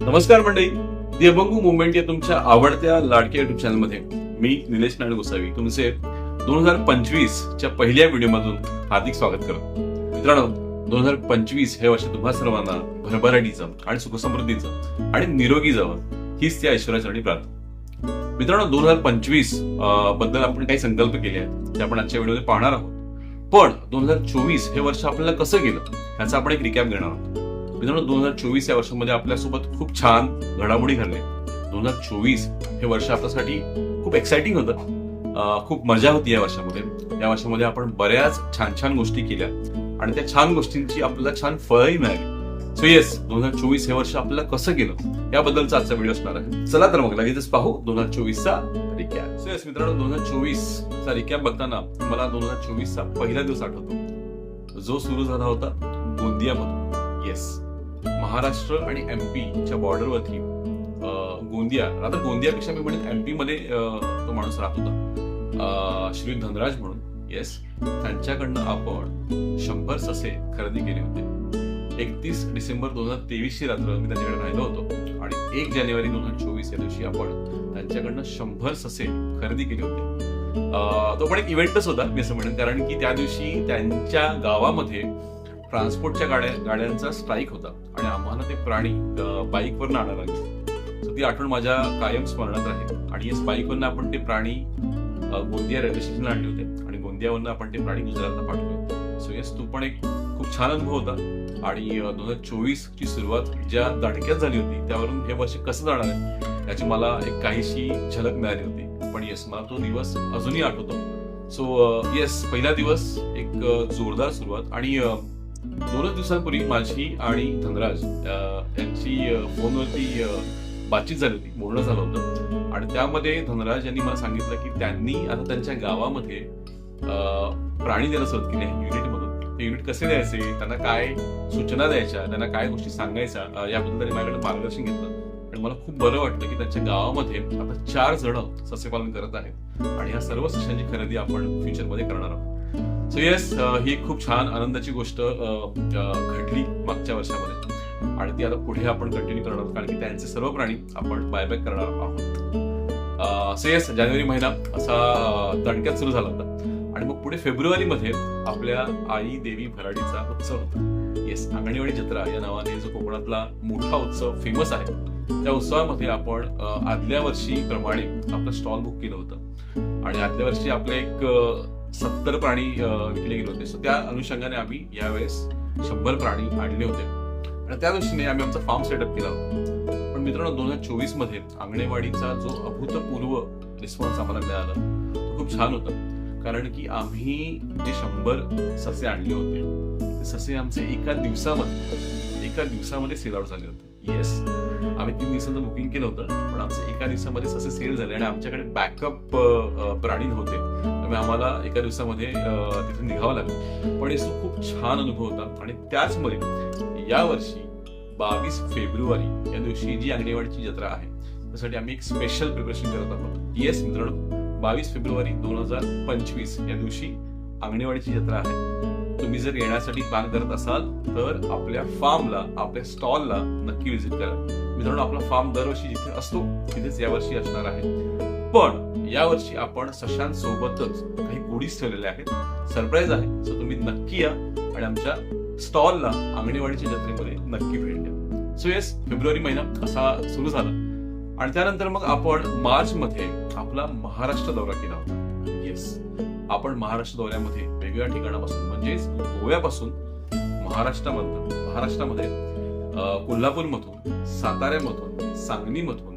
नमस्कार मंडळी. दी मुवमेंट या तुमच्या आवडत्या लाडक्या युट्यूब चॅनलमध्ये मी निलेश नारायण गोसावी तुमचे दोन हजार पंचवीस च्या पहिल्या व्हिडिओमधून हार्दिक स्वागत करतो. मित्रांनो दोन हजार पंचवीस हे वर्ष तुम्हा सर्वांना भरभराटीचं आणि सुखसमृद्धीचं आणि निरोगी जावं हीच त्या ऐश्वर्यासाठी प्रार्थना. मित्रांनो दोन हजार पंचवीसबद्दल आपण काही संकल्प केले आहेत ते आपण आजच्या व्हिडिओमध्ये पाहणार आहोत. पण दोन हजार चोवीस हे वर्ष आपल्याला कसं गेलं ह्याचा आपण एक रिकॅप घेणार आहोत. मित्रांनो दोन हजार चोवीस या वर्षामध्ये आपल्यासोबत खूप छान घडामोडी घडल्या. दोन हजार चोवीस हे वर्ष आपल्यासाठी खूप एक्साइटिंग होतं. खूप मजा होती या वर्षामध्ये. या वर्षामध्ये आपण बऱ्याच छान छान गोष्टी केल्या आणि त्या छान गोष्टींची आपल्याला छान फळही मिळाली. सो येस दोन हजार चोवीस हे वर्ष आपल्याला कसं गेलं याबद्दलचा आजचा व्हिडिओ असणार आहे. चला तर मग लगेचच पाहू दोन हजार चोवीसचा रिकॅप. सो येस मित्रांनो दोन हजार चोवीस चा रिकॅप बघताना मला दोन हजार चोवीस चा पहिला दिवस आठवतो. जो सुरू झाला होता गोंदियामधून. येस महाराष्ट्र आणि एमपी च्या बॉर्डरवरती गोंदिया. आता गोंदियापेक्षा मी म्हणेन एमपी मध्ये तो माणूस राहत होता. श्री धनराज म्हणून. येस त्यांच्याकडनं आपण शंभर ससे खरेदी केले होते. एकतीस डिसेंबर दोन हजार तेवीस ची रात्र मी त्यांच्याकडे राहिलो होतो. आणि एक जानेवारी दोन हजार चोवीस या दिवशी आपण त्यांच्याकडनं शंभर ससे खरेदी केले होते. तो पण एक इव्हेंटच होता मी असं म्हणेन. कारण की त्या दिवशी त्यांच्या गावामध्ये ट्रान्सपोर्टच्या गाड्या गाड्यांचा स्ट्राईक होता आणि आम्हाला ते प्राणी बाईकवर आणायला लागले. सो ती आठवण माझ्या कायम स्मरणात आहे. आणि येस बाईकवरनं आपण ते प्राणी गोंदिया रेल्वे स्टेशनला आणले होते. आणि गोंदियावरनं आपण ते प्राणी गुजरातला पाठवले होते. सो येस तो पण एक खूप छान अनुभव होता. आणि दोन हजार चोवीस ची सुरुवात ज्या दणक्यात झाली होती त्यावरून हे वर्ष कसं जाणार आहे याची मला एक काहीशी झलक मिळाली होती. पण येस मला तो दिवस अजूनही आठवतो. सो येस पहिला दिवस एक जोरदार सुरुवात. आणि दोनच दिवसांपूर्वी माझी आणि धनराज यांची फोनवरती बातचीत झाली होती. बोलणं झालं होतं. आणि त्यामध्ये धनराज यांनी मला सांगितलं की त्यांनी आता त्यांच्या गावामध्ये प्राणी द्यायला सुरुवात केली आहे युनिटमधून ते युनिट कसे द्यायचे त्यांना काय सूचना द्यायच्या त्यांना काय गोष्टी सांगायच्या याबद्दल त्यांनी माझ्याकडे मार्गदर्शन घेतलं. आणि मला खूप बरं वाटलं की त्यांच्या गावामध्ये आता चार जण सस्यपालन करत आहेत. आणि ह्या सर्व सस्यांची खरेदी आपण फ्युचरमध्ये करणार आहोत. सो येस uh, ही खूप छान आनंदाची गोष्ट घडली मागच्या वर्षामध्ये. आणि ती आता पुढे आपण कंटिन्यू करणार आहोत कारण की त्यांचे सर्व प्राणी आपण बायबॅक करणार आहोत. सो येस जानेवारी महिना असा अ, दणक्यात सुरू झाला होता. आणि मग पुढे फेब्रुवारीमध्ये आपल्या आई देवी भराडीचा उत्सव होता. येस आंगणेवाडी जत्रा या नावाने जो कोकणातला मोठा उत्सव फेमस आहे त्या उत्सवामध्ये आपण आदल्या वर्षी प्रमाणे आपलं स्टॉल बुक केलं होतं. आणि आदल्या वर्षी आपलं एक सत्तर प्राणी विकले गेले होते. सो त्या अनुषंगाने आम्ही यावेळेस शंभर प्राणी आणले होते. आणि त्या दृष्टीने आम्ही आमचा फार्म सेटअप केला होता. पण मित्रांनो दोन हजार चोवीसमध्ये आंगणेवाडीचा जो अभूतपूर्व रिस्पॉन्स आम्हाला मिळाला तो खूप छान होता. कारण की आम्ही जे शंभर ससे आणले होते ते ससे आमचे एका दिवसामध्ये एका दिवसामध्ये सेल आउट झाले होते. येस आम्ही तीन दिवसाचं बुकिंग केलं होतं पण आमचं एका दिवसामध्ये असं सेल झालं आणि आमच्याकडे बॅकअप प्राणी होते त्यामुळे आम्हाला एका दिवसामध्ये तिथून निघावं लागलं. पण हे खूप छान अनुभव होता आणि त्याचमुळे यावर्षी बावीस फेब्रुवारी या दिवशी जी अंगणेवाडीची जत्रा आहे त्यासाठी आम्ही एक स्पेशल प्रिपरेशन करत आहोत. येस मित्रांनो बावीस फेब्रुवारी दोन हजार पंचवीस या दिवशी अंगणेवाडीची जत्रा आहे. तुम्ही जर येण्यासाठी प्लॅन करत असाल तर आपल्या फार्मला आपल्या स्टॉलला नक्की व्हिजिट करा. मित्रांनो आपला फार्म दरवर्षी जिथे असतो तिथेच यावर्षी असणार आहे. पण यावर्षी आपण सशांत सोबतच काही गोडीज ठेवलेल्या आहेत. सरप्राईज आहे सो तुम्ही नक्की या आणि आमच्या स्टॉलला आंगणेवाडीच्या जत्रेमध्ये नक्की भेट द्या. सो येस फेब्रुवारी महिना असा सुरू झाला? आणि त्यानंतर मग आपण मार्च मध्ये आपला महाराष्ट्र दौरा केला होता. येस आपण महाराष्ट्र दौऱ्यामध्ये वेगवेगळ्या ठिकाणापासून म्हणजेच गोव्यापासून महाराष्ट्रामध्ये महाराष्ट्रामध्ये कोल्हापूरमधून साताऱ्यामधून सांगलीमधून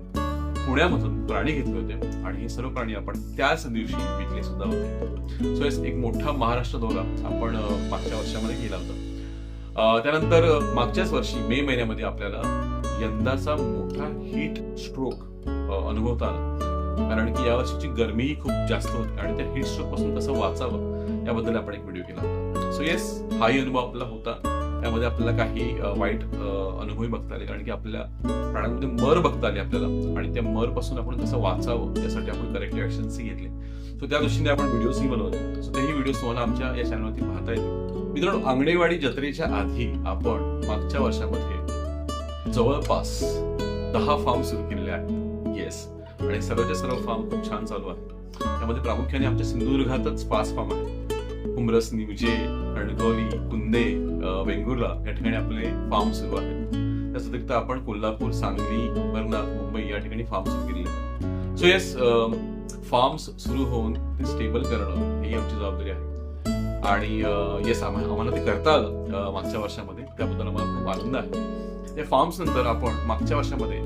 पुण्यामधून प्राणी घेतले होते आणि हे सर्व प्राणी आपण त्याच दिवशी विकले सुद्धा होते. सो एस एक मोठा महाराष्ट्र दौरा आपण मागच्या वर्षामध्ये केला होता. त्यानंतर मागच्याच वर्षी मे महिन्यामध्ये आपल्याला यंदाचा मोठा हीट स्ट्रोक अनुभवता आला. कारण की यावर्षीची गरमीही खूप जास्त होती आणि त्या हीट स्ट्रोकपासून कसं वाचावं याबद्दल आपण एक व्हिडिओ केला होता. सो येस हाही अनुभव आपला होता. त्यामध्ये आपल्याला काही वाईट अ, अनुभवही बघता आले. कारण की आपल्या प्राण्यांमध्ये मर बघता आले आपल्याला. आणि त्या मरपासून आपण कसं वाचावं यासाठी आपण करेक्टिव्ह ऍक्शन्सही घेतले. सो त्या दृष्टीने आपण व्हिडिओजही बनवले. सो तेही व्हिडिओ तुम्हाला आमच्या या चॅनलवरती पाहता येतील. मित्रांनो आंगणेवाडी जत्रेच्या आधी आपण मागच्या वर्षामध्ये जवळपास दहा फार्म सुरू केलेले आहेत. येस आणि सर्वच्या सर्व फार्म खूप छान चालू आहे. त्यामध्ये प्रामुख्याने आमच्या सिंधुदुर्गातच पाच फार्म आहेत. उमरस निवजे कणकवली कुंदे वेंगुर्ला या ठिकाणी आपले फार्म सुरू आहेत. त्याच व्यतिरिक्त आपण कोल्हापूर सांगली अंबरनाथ मुंबई या ठिकाणी फार्म सुरू केलेले सो येस फार्म्स सुरू होऊन ते स्टेबल करणं ही आमची जबाबदारी आहे. आणि येस आम्हाला ते करता आलं मागच्या वर्षामध्ये. त्याबद्दल आम्हाला खूप आनंद आहे. त्या फार्म्स नंतर आपण मागच्या वर्षामध्ये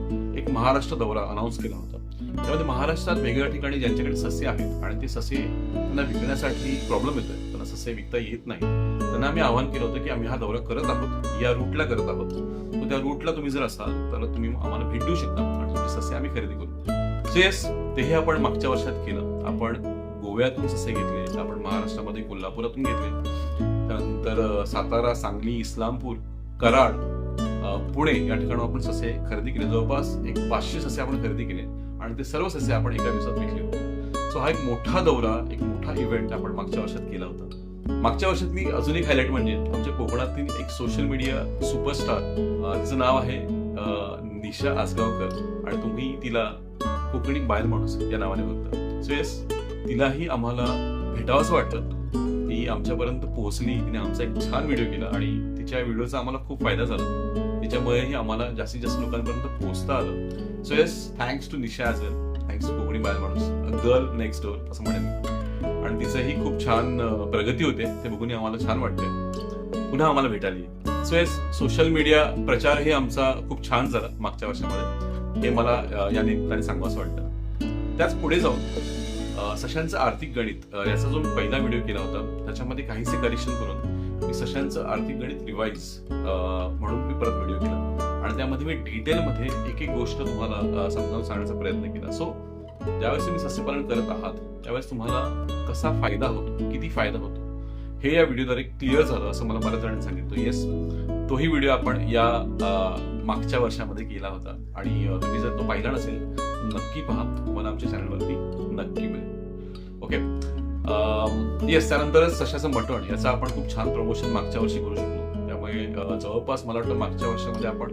एक महाराष्ट्र दौरा अनाऊन्स केला होता. त्यामध्ये महाराष्ट्रात वेगवेगळ्या ठिकाणी ज्यांच्याकडे ससे आहेत आणि ते ससे त्यांना विकण्यासाठी प्रॉब्लेम येतोय. त्यांना ससे विकता येत नाही त्यांना आम्ही आवाहन केलं होतं की आम्ही हा दौरा करत आहोत. या रूटला करत आहोत. तर त्या रूटला तुम्ही जर असाल तर तुम्ही आम्हाला भेट देऊ शकता आणि तुमचे ससे आम्ही खरेदी करू. सो येस तेही आपण मागच्या वर्षात केलं. आपण गोव्यातून ससे घेतले आपण महाराष्ट्रामध्ये कोल्हापुरातून घेतले. त्यानंतर सातारा सांगली इस्लामपूर कराड पुणे या ठिकाणी आपण ससे खरेदी केले. जवळपास एक पाचशे ससे आपण खरेदी केले. आणि ते सर्व ससे आपण एका दिवसात विकले होते. सो हा एक मोठा दौरा एक मोठा इव्हेंट आपण मागच्या वर्षात केला होता. मागच्या वर्षातली अजून एक हायलाइट म्हणजे आमच्या कोकणातील एक सोशल मीडिया सुपरस्टार तिचं नाव आहे निशा आसगावकर. आणि तुम्ही तिला कोकणी बायल माणूस या नावाने बघता. सो येस तिलाही आम्हाला भेटावंसं वाटतं ती आमच्यापर्यंत पोहोचली. तिने आमचा एक छान व्हिडिओ केला आणि तिच्या व्हिडिओचा आम्हाला खूप फायदा झाला. तिच्यामुळेही आम्हाला जास्तीत जास्त लोकांपर्यंत पोहोचता आलं. So yes thanks to Nisha as well thanks to Konkani बायल माणूस गर्ल नेक्स्ट डोअर असं म्हणेन. आणि तिचंही खूप छान प्रगती होते. ते बघून आम्हाला छान वाटते पुन्हा आम्हाला भेटाली सो येस सोशल मीडिया प्रचार हे आमचा खूप छान झाला मागच्या वर्षामध्ये. हे मला या निमित्ताने सांगावंसं वाटतं. त्याच पुढे जाऊन सशांचं आर्थिक गणित याचा जो मी पहिला व्हिडिओ केला होता त्याच्यामध्ये काहीसे करेक्शन करून मी सशांचं आर्थिक गणित रिवाईज म्हणून मी परत व्हिडिओ केला. आणि त्यामध्ये मी डिटेलमध्ये एक एक गोष्ट तुम्हाला समजावून सांगण्याचा प्रयत्न केला. सो ज्यावेळेस तुम्ही सस्यपालन करत आहात त्यावेळेस तुम्हाला कसा फायदा होतो किती फायदा होतो हे या व्हिडिओद्वारे क्लिअर झालं असं मला बऱ्याच जणांनी सांगितलं. येस तोही व्हिडिओ आपण या अं, मागच्या वर्षामध्ये केला होता. आणि तुम्ही जर तो पाहिला नसेल नक्की पहा. तुम्हाला आमच्या चॅनलवरती नक्की मिळेल. ओके येस त्यानंतरच सशाचं मटण याचं आपण खूप छान प्रमोशन मागच्या वर्षी करू शकलो. त्यामुळे जवळपास मला वाटतं मागच्या वर्षामध्ये आपण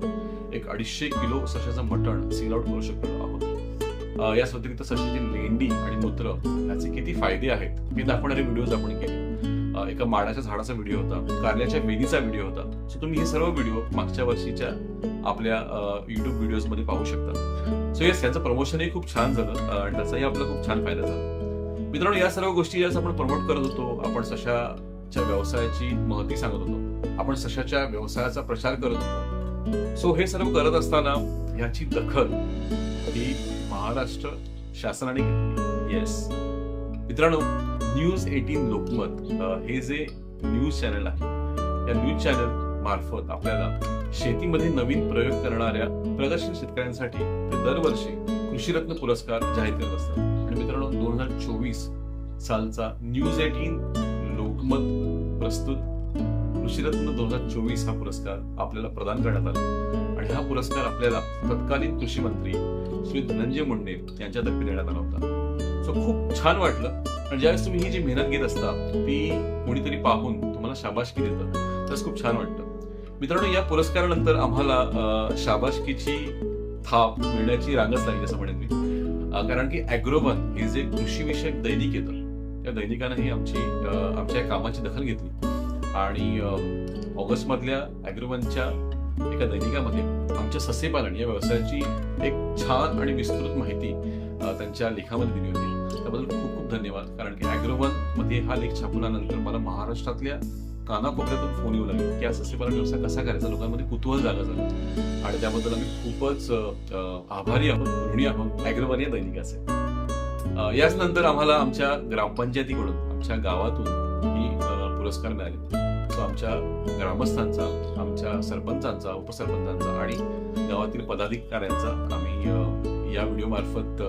एक अडीचशे किलो सशाचं मटण सील आउट करू शकलो आहोत. अं, याच व्यतिरिक्त सशाची लेंडी आणि मूत्र याचे किती फायदे आहेत हे दाखवणारे व्हिडिओज आपण केले. एका माडाच्या झाडाचा व्हिडिओ होता कारल्याच्या वेलीचा व्हिडिओ होता. सो तुम्ही हे सर्व व्हिडिओ मागच्या वर्षीच्या आपल्या युट्यूब व्हिडिओजमध्ये पाहू शकता. सो येस याचं प्रमोशनही खूप छान झालं आणि त्याचाही आपला खूप छान फायदा झाला. मित्रांनो या सर्व गोष्टी ज्यास आपण प्रमोट करत होतो आपण सशाच्या व्यवसायाची महती सांगत होतो आपण सशाच्या व्यवसायाचा प्रचार करत होतो. सो हे सर्व करत असताना याची दखल ही महाराष्ट्र शासनाने घेतली. येस मित्रांनो न्यूज एटीन लोकमत हे जे न्यूज चॅनल आहे या न्यूज चॅनल मार्फत आपल्याला शेतीमध्ये नवीन प्रयोग करणाऱ्या प्रदर्शन शेतकऱ्यांसाठी दरवर्षी कृषीरत्न पुरस्कार जाहीर करत असतात. आणि मित्रांनो दोन हजार चोवीस सालचा न्यूज एटीन लोकमत प्रस्तुत. कृषीरत्न दोन हजार चोवीस हा पुरस्कार आपल्याला प्रदान करण्यात आला. आणि हा पुरस्कार आपल्याला तत्कालीन कृषी मंत्री श्री धनंजय मुंडे यांच्यातर्फे देण्यात आला होता. सो खूप छान वाटलं. आणि ज्यावेळेस तुम्ही ही जी मेहनत घेत असता ती कोणीतरी पाहून तुम्हाला शाबाशकी देतं. त्यास खूप छान वाटतं. मित्रांनो या पुरस्कारानंतर आम्हाला शाबाशकीची थाप मिळण्याची रांगच लागली असं म्हणेन मी. कारण की अॅग्रोवन हे जे कृषीविषयक दैनिक येतं त्या दैनिकानं ही आमची आमच्या कामाची दखल घेतली. आणि ऑगस्टमधल्या अॅग्रोवनच्या एका दैनिकामध्ये आमच्या सस्यपालन या व्यवसायाची एक छान आणि विस्तृत माहिती त्यांच्या लेखामध्ये दिली होती. त्याबद्दल खूप खूप धन्यवाद. कारण की अॅग्रोवनमध्ये हा लेख छापूनल्यानंतर मला महाराष्ट्रातल्या कानाकोपऱ्यातून फोन येऊ लागले. की हा सस्यपालन व्यवसाय कसा करायचा? लोकांमध्ये कुतूहल जागा झालं. आणि त्याबद्दल आम्ही खूपच आभारी आहोत ऋणी आहोत अॅग्रोवन दैनिक दैनिकाचे याच नंतर आम्हाला आमच्या ग्रामपंचायतीकडून आमच्या गावातून ही पुरस्कार मिळाले. सो आमच्या ग्रामस्थांचा आमच्या सरपंचांचा उपसरपंचांचा आणि गावातील पदाधिकाऱ्यांचा आम्ही या व्हिडिओ मार्फत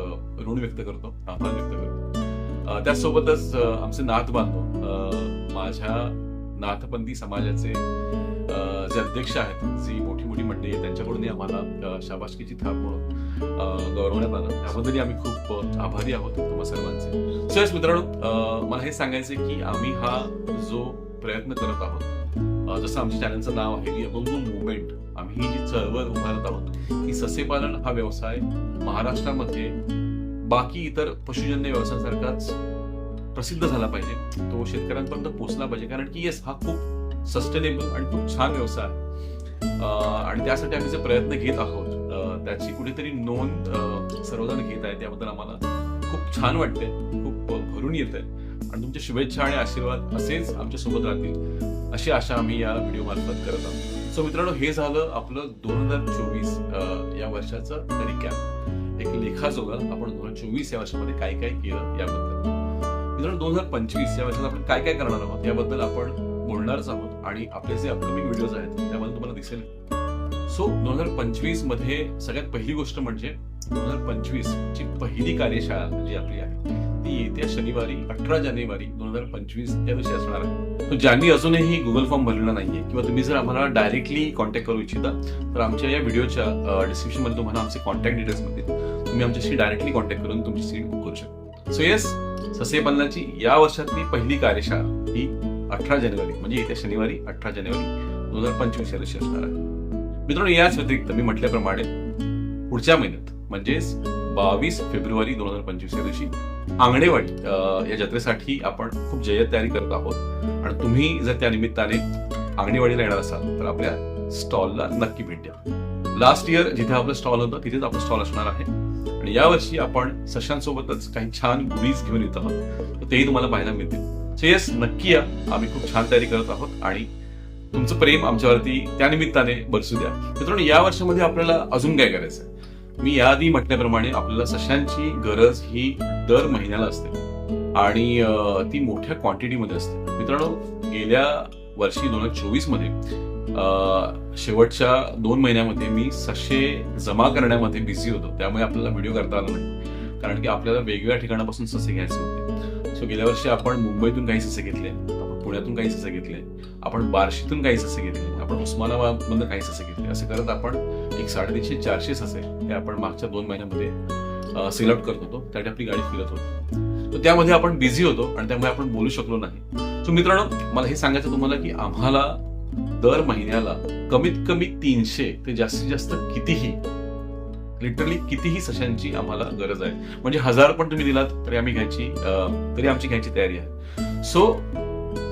ऋण व्यक्त करतो आभार व्यक्त करतो. त्यासोबतच आमचे नाथ बांधव अं, माझ्या नाथपंथी समाजाचे जे अध्यक्ष आहेत जी मोठी मोठी मंडळी त्यांच्याकडूनही आम्हाला शाबाशकीची थाप म्हणून गौरवण्यात आलं. त्याबद्दलही आम्ही खूप आभारी आहोत तुम्हा सर्वांचे. सो मित्रांनो मला हे सांगायचं की आम्ही हा जो प्रयत्न करत आहोत जसं आमच्या चॅनलचं नाव आहे दी अभंग मुवमेंट आम्ही ही जी चळवळ उभारत आहोत की सस्यपालन हा व्यवसाय महाराष्ट्रामध्ये बाकी इतर पशुजन्य व्यवसायासारखाच प्रसिद्ध झाला पाहिजे. तो शेतकऱ्यांपर्यंत पोहोचला पाहिजे. कारण की येस हा खूप सस्टेनेबल आणि खूप छान व्यवसाय आहे. आणि त्यासाठी आम्ही जे प्रयत्न घेत आहोत त्याची कुठेतरी नोंद सर्वजण घेत आहे त्याबद्दल आम्हाला खूप छान वाटते खूप भरून येते आणि तुमच्या शुभेच्छा आणि आशीर्वाद असेच आमच्यासोबत राहतील अशी आशा आम्ही या व्हिडिओ मार्फत करत आहोत. सो मित्रांनो हे झालं आपलं दोन हजार चोवीस या वर्षाचं रिकॅप एक लेखाजोगा आपण दोन हजार चोवीस या वर्षामध्ये काय काय केलं याबद्दल. मित्रांनो दोन हजार पंचवीस या वर्षात आपण काय काय करणार आहोत याबद्दल आपण बोलणारच आहोत आणि आपले जे अपकमिंग व्हिडिओज आहेत त्यामध्ये तुम्हाला दिसेल. सो दोन हजार पंचवीसमध्ये सगळ्यात पहिली गोष्ट म्हणजे दोन हजार पंचवीस ची पहिली कार्यशाळा जी आपली आहे ती येत्या शनिवारी अठरा जानेवारी दोन हजार पंचवीस या दिवशी असणार आहे. ज्यांनी अजूनही गुगल फॉर्म भरलेला नाहीये किंवा तुम्ही जर आम्हाला डायरेक्टली कॉन्टॅक्ट करू इच्छिता तर आमच्या या व्हिडिओच्या डिस्क्रिप्शनमध्ये तुम्हाला आमचे कॉन्टॅक्ट डिटेल्स मिळतील तुम्ही आमच्याशी डायरेक्टली कॉन्टॅक्ट करून तुमची सीट बुक करू शकता. सो येस ससेपालनाची या वर्षातली पहिली कार्यशाळा ही अठरा जानेवारी म्हणजे येत्या शनिवारी अठरा जानेवारी दोन हजार पंचवीस या दिवशी असणार आहे. मित्रांनो याच व्यतिरिक्त मी म्हटल्याप्रमाणे पुढच्या महिन्यात म्हणजेच बावीस फेब्रुवारी दोन हजार पंचवीस या दिवशी आंगणेवाडी अं, या जत्रेसाठी आपण खूप जय्यत तयारी करत आहोत. आणि तुम्ही जर त्या निमित्ताने आंगणेवाडीला येणार असाल तर आपल्या स्टॉलला नक्की भेट द्या. लास्ट इयर जिथे आपलं स्टॉल होतं तिथेच आपलं स्टॉल असणार आहे. आणि यावर्षी आपण सशांसोबतच काही छान मुव्हीज घेऊन येत आहोत. तर तेही तुम्हाला पाहायला मिळतील. सो येस नक्की या. आम्ही खूप छान तयारी करत आहोत आणि तुमचं प्रेम आमच्यावरती त्या निमित्ताने बरसू द्या. मित्रांनो या वर्षामध्ये आपल्याला अजून काय करायचं मी याआधी म्हटल्याप्रमाणे आपल्याला सशांची गरज ही दर महिन्याला असते. आणि ती मोठ्या क्वांटिटीमध्ये असते. मित्रांनो गेल्या वर्षी दोन हजार चोवीसमध्ये शेवटच्या दोन महिन्यामध्ये मी सशे जमा करण्यामध्ये बिझी होतो. त्यामुळे आपल्याला व्हिडिओ करता आला नाही. कारण की आपल्याला वेगवेगळ्या ठिकाणापासून ससे घ्यायचे होते. सो गेल्या वर्षी आपण मुंबईतून काही ससे घेतले. आपण पुण्यातून काही ससे घेतले. आपण बार्शीतून काही ससे घेतले. आपण उस्मानाबाद मधून काही ससे घेतले. असं करत आपण एक साडेतीनशे चारशे ससे हे आपण मागच्या दोन महिन्यामध्ये सिलेक्ट करत होतो. त्यासाठी आपली गाडी फिरत होती. तर त्यामध्ये आपण बिझी होतो आणि त्यामुळे आपण बोलू शकलो नाही. सो मित्रांनो मला हे सांगायचं तुम्हाला की आम्हाला दर महिन्याला कमीत कमी तीनशे ते जास्तीत जास्त कितीही लिटरली कितीही सशांची आम्हाला गरज आहे. म्हणजे हजार पण तुम्ही दिलात तरी आम्ही घ्यायची तरी आमची घ्यायची तयारी आहे. सो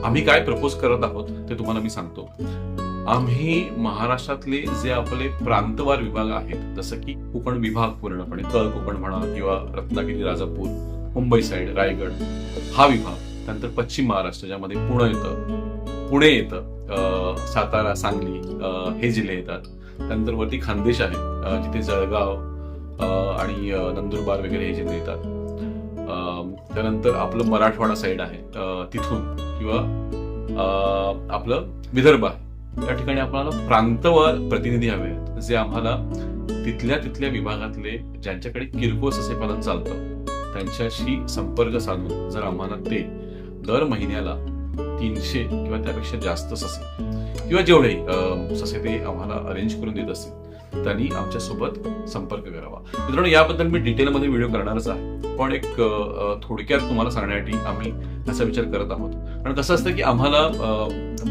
आम्ही काय प्रपोज करत आहोत ते तुम्हाला मी सांगतो. आम्ही महाराष्ट्रातले जे आपले प्रांतवार विभाग आहेत जसं की कोकण विभाग पूर्णपणे तळ कोकण म्हणा किंवा रत्नागिरी राजापूर मुंबई साईड रायगड हा विभाग त्यानंतर पश्चिम महाराष्ट्र ज्यामध्ये पुणे येतं पुणे येतं सातारा सांगली हे जिल्हे येतात. त्यानंतर वरती खानदेश आहे जिथे जळगाव आणि नंदुरबार वगैरे हे जिल्हे येतात. त्यानंतर आपलं मराठवाडा साईड आहे तिथून किंवा आपलं विदर्भ आहे. या ठिकाणी आपल्याला प्रांतवार प्रतिनिधी हवे आहेत जे आम्हाला तिथल्या तिथल्या विभागातले ज्यांच्याकडे किरकोळ ससेपालन चालतं त्यांच्याशी संपर्क साधून जर आम्हाला ते दर महिन्याला तीनशे किंवा त्यापेक्षा जास्त ससे किंवा जेवढे ससे ते आम्हाला अरेंज करून देत असतील त्यांनी आमच्यासोबत संपर्क करावा. मित्रांनो याबद्दल मी डिटेलमध्ये व्हिडिओ करणारच आहे पण एक थोडक्यात तुम्हाला सांगण्यासाठी आम्ही असा विचार करत आहोत. कारण कसं असतं की आम्हाला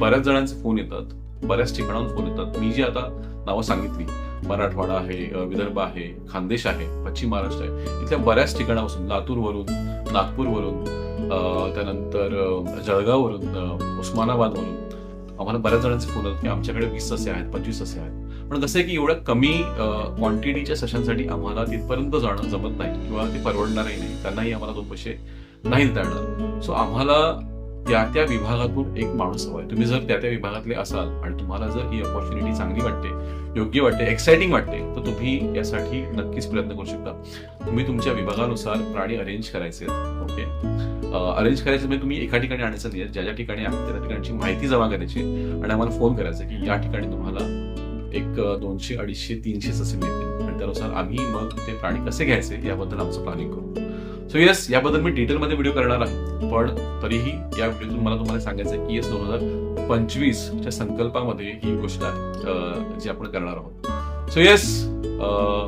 बऱ्याच जणांचे फोन येतात बऱ्याच ठिकाणाहून फोन येतात. मी जी आता नावं सांगितली मराठवाडा आहे विदर्भ आहे खानदेश आहे पश्चिम महाराष्ट्र आहे इथल्या बऱ्याच ठिकाणापासून लातूरवरून नागपूरवरून त्यानंतर जळगाववरून उस्मानाबादवरून. आम्हाला बऱ्याच जणांचे फोन येतात की आमच्याकडे वीस ससे आहेत पंचवीस ससे आहेत. पण कसं आहे की एवढ्या कमी क्वांटिटीच्या सशांसाठी आम्हाला तिथपर्यंत जाणं जमत नाही किंवा ते परवडणारही नाही. त्यांनाही आम्हाला दोन पैसे नाही देता येणार. सो आम्हाला त्या त्या विभागातून एक माणूस हवाय तुम्ही जर त्या त्या विभागातले असाल आणि तुम्हाला जर ही ऑपॉर्च्युनिटी चांगली वाटते योग्य वाटते एक्साइटिंग वाटते तर तुम्ही यासाठी नक्कीच प्रयत्न करू शकता. तुम्ही तुमच्या विभागानुसार प्राणी अरेंज करायचे ओके अरेंज करायचे म्हणजे तुम्ही एका ठिकाणी आणायचं नाही ज्या ज्या ठिकाणी आहे त्या ठिकाणची माहिती जमा करायची आणि आम्हाला फोन करायचा की या ठिकाणी तुम्हाला एक दोनशे अडीचशे तीनशे ससे मिळतील आणि त्यानुसार आम्ही मग ते प्राणी कसे घ्यायचे याबद्दल आमचं प्लॅनिंग करू. सो येस याबद्दल मी डिटेलमध्ये व्हिडिओ करणार आहे. पण तरीही या व्हिडिओतून मला तुम्हाला सांगायचं आहे की येस दोन हजार पंचवीसच्या संकल्पामध्ये ही गोष्ट आहे जी आपण करणार आहोत. सो येस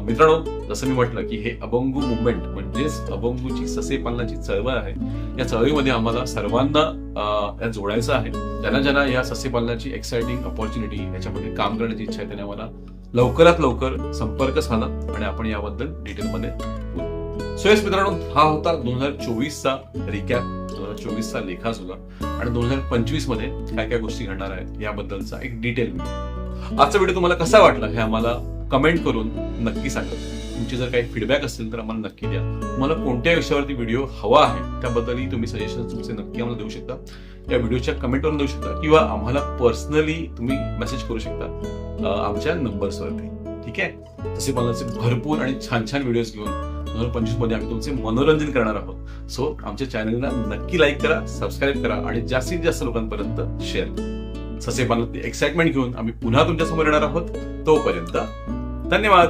मित्रांनो जसं मी म्हटलं की हे अभंगू मुवमेंट म्हणजेच अभंगूची ससे पालनाची चळवळ आहे. या चळवळीमध्ये आम्हाला सर्वांना जोडायचं आहे. ज्यांना ज्यांना या ससे पालनाची एक्साइटिंग ऑपॉर्च्युनिटी याच्यामध्ये काम करण्याची इच्छा आहे त्यांनी आम्हाला लवकरात लवकर संपर्क साधा आणि आपण याबद्दल डिटेलमध्ये बोलू सो येस मित्रांनो हा होता दोन हजार चोवीसचा रिकॅप दोन हजार चोवीसचा लेखाजोगा आणि दोन हजार पंचवीसमध्ये काय काय गोष्टी घडणार आहेत याबद्दलचा एक डिटेल व्हिडिओ आजचा व्हिडिओ तुम्हाला कसा वाटला हे आम्हाला कमेंट करून नक्की सांगा. तुमचे जर काही फीडबॅक असतील तर आम्हाला नक्की द्या. तुम्हाला कोणत्या विषयावरती व्हिडिओ हवा आहे त्याबद्दलही तुम्ही सजेशन तुमचे नक्की आम्हाला देऊ शकता. या व्हिडिओच्या कमेंटवरून देऊ शकता. किंवा आम्हाला पर्सनली तुम्ही मेसेज करू शकता आमच्या नंबर्सवरती ठीक आहे? तसे मला भरपूर आणि छान छान व्हिडिओज घेऊन हजार पंचवीसमध्ये आम्ही तुमचे मनोरंजन करणार आहोत. सो आमच्या चॅनलला नक्की लाईक करा सबस्क्राईब करा आणि जास्तीत जास्त लोकांपर्यंत शेअर करा. ससे ती एक्साइटमेंट घेऊन आम्ही पुन्हा तुमच्यासमोर येणार आहोत. तोपर्यंत धन्यवाद.